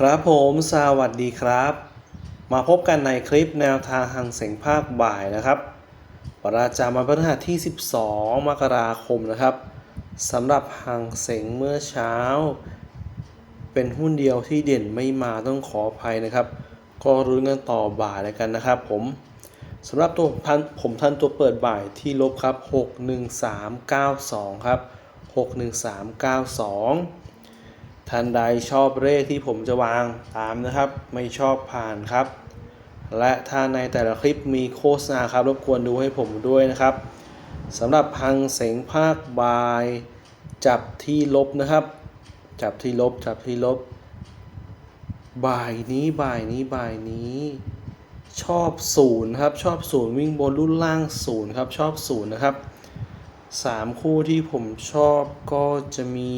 ครับผมสวัสดีครับ มาพบกันในคลิปแนวทางหังเสงภาคบ่ายนะครับประจำวันพฤหัสที่ 12 มกราคมนะครับสำหรับหังเสงเมื่อเช้า เป็นหุ้นเดียวที่เด่นไม่มาต้องขออภัยนะครับ ก็รุ้นกันต่อบ่ายแล้วกันนะครับผมสำหรับตัวพันผมทันตัวเปิดบ่ายที่ลบครับ 61392 ครับ 61392 ท่านใดชอบเลขที่ผมจะวางตามนะครับ ไม่ชอบผ่านครับ และถ้าในแต่ละคลิปมีโฆษณาครับ รบกวนดูให้ผมด้วยนะครับสำหรับพังเสงภาคบาย จับที่ลบนะครับ จับที่ลบจับที่ลบ บ่ายนี้บ่ายนี้บ่ายนี้ ชอบศูนย์ครับ ชอบศูนย์วิ่งบนรุ่นล่างศูนย์ครับ ชอบศูนย์นะครับสามคู่ที่ผมชอบก็จะมี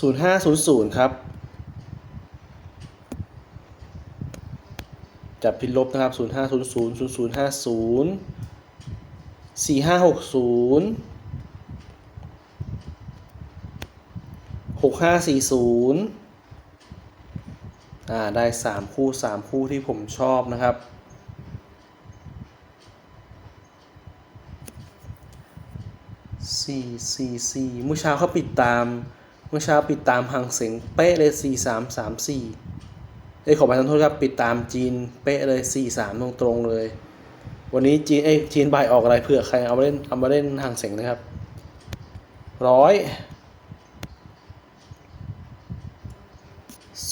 0500ครับ จับพิลบนะครับ0500 0050 4560 6540อ่า ได้3คู่3คู่ที่ผมชอบนะครับสี่สี่สี่เมื่อเช้าเขาปิดตาม เมื่อเช้าปิดตามหังเสงเป๊ะเลยสี่สามสามสี่เอ้ยขอประทานโทษครับปิดตามจีนเป๊ะเลยสี่สามตรงตรงๆเลย วันนี้จีนเอ้ยจีนบายออกอะไรเผื่อใครเอามาเล่นเอามาเล่นหังเสงนะครับร้อย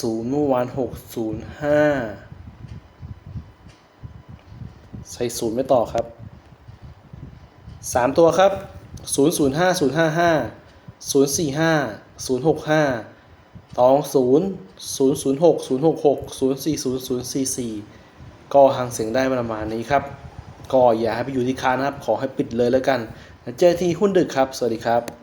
ศูนย์เมื่อวานหกศูนย์ห้าใส่ศูนย์ไม่ต่อครับสามตัวครับศูนย์ศูนย์ห้าศูนย์ห้าห้าศูนย์สี่ห้าศู ศูนย์หกห้าตองศูนย์ศูนย์ศูนย์หกศูนย์หกหกศูนย์สี่ศูนย์ศูนย์สี่สี่ก็หางเสียงได้ประมาณนี้ครับ ก็อย่าให้ไปอยู่ที่ค้านะครับ ขอให้ปิดเลยแล้วกัน เจอที่หุ้นดึกครับ สวัสดีครับ